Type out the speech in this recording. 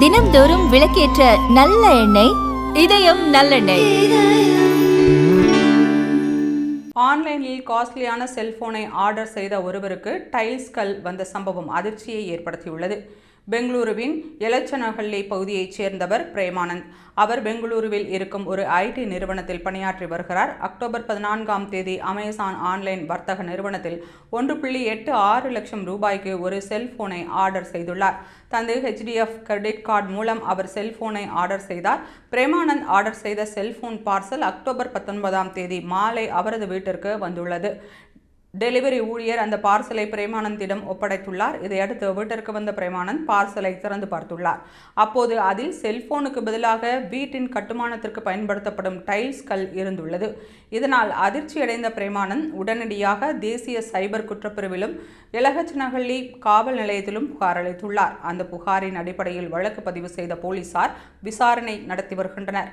தினம்தோறும் விளக்கேற்ற நல்ல எண்ணெய் இதயம் நல்லெண்ணெய். ஆன்லைனில் காஸ்ட்லியான செல்போனை ஆர்டர் செய்த ஒருவருக்கு டைல்ஸ் கல் வந்த சம்பவம் அதிர்ச்சியை ஏற்படுத்தியுள்ளது. பெங்களூருவின் எலச்சனஹள்ளி பகுதியைச் சேர்ந்தவர் பிரேமானந்த். அவர் பெங்களூருவில் இருக்கும் ஒரு ஐடி நிறுவனத்தில் பணியாற்றி வருகிறார். அக்டோபர் பதினான்காம் தேதி அமேசான் ஆன்லைன் வர்த்தக நிறுவனத்தில் ஒன்று புள்ளி எட்டு ஆறு லட்சம் ரூபாய்க்கு ஒரு செல்போனை ஆர்டர் செய்துள்ளார். தந்தை ஹெச்டிஎஃப் கிரெடிட் கார்டு மூலம் அவர் செல்போனை ஆர்டர் செய்தார். பிரேமானந்த் ஆர்டர் செய்த செல்போன் பார்சல் அக்டோபர் பத்தொன்பதாம் தேதி மாலை அவரது வீட்டிற்கு வந்துள்ளது. டெலிவரி ஊழியர் அந்த பார்சலை பிரேமானந்திடம் ஒப்படைத்துள்ளார். இதையடுத்து வீட்டிற்கு வந்த பிரேமானந்த் பார்சலை திறந்து பார்த்துள்ளார். அப்போது அதில் செல்போனுக்கு பதிலாக வீட்டின் கட்டுமானத்திற்கு பயன்படுத்தப்படும் டைல்ஸ் கல் இருந்துள்ளது. இதனால் அதிர்ச்சியடைந்த பிரேமானந்த் உடனடியாக தேசிய சைபர் குற்றப்பிரிவிலும் எலகச்சனஹள்ளி காவல் நிலையத்திலும் புகார் அளித்துள்ளார். அந்த புகாரின் அடிப்படையில் வழக்கு பதிவு செய்த போலீசார் விசாரணை நடத்தி வருகின்றனர்.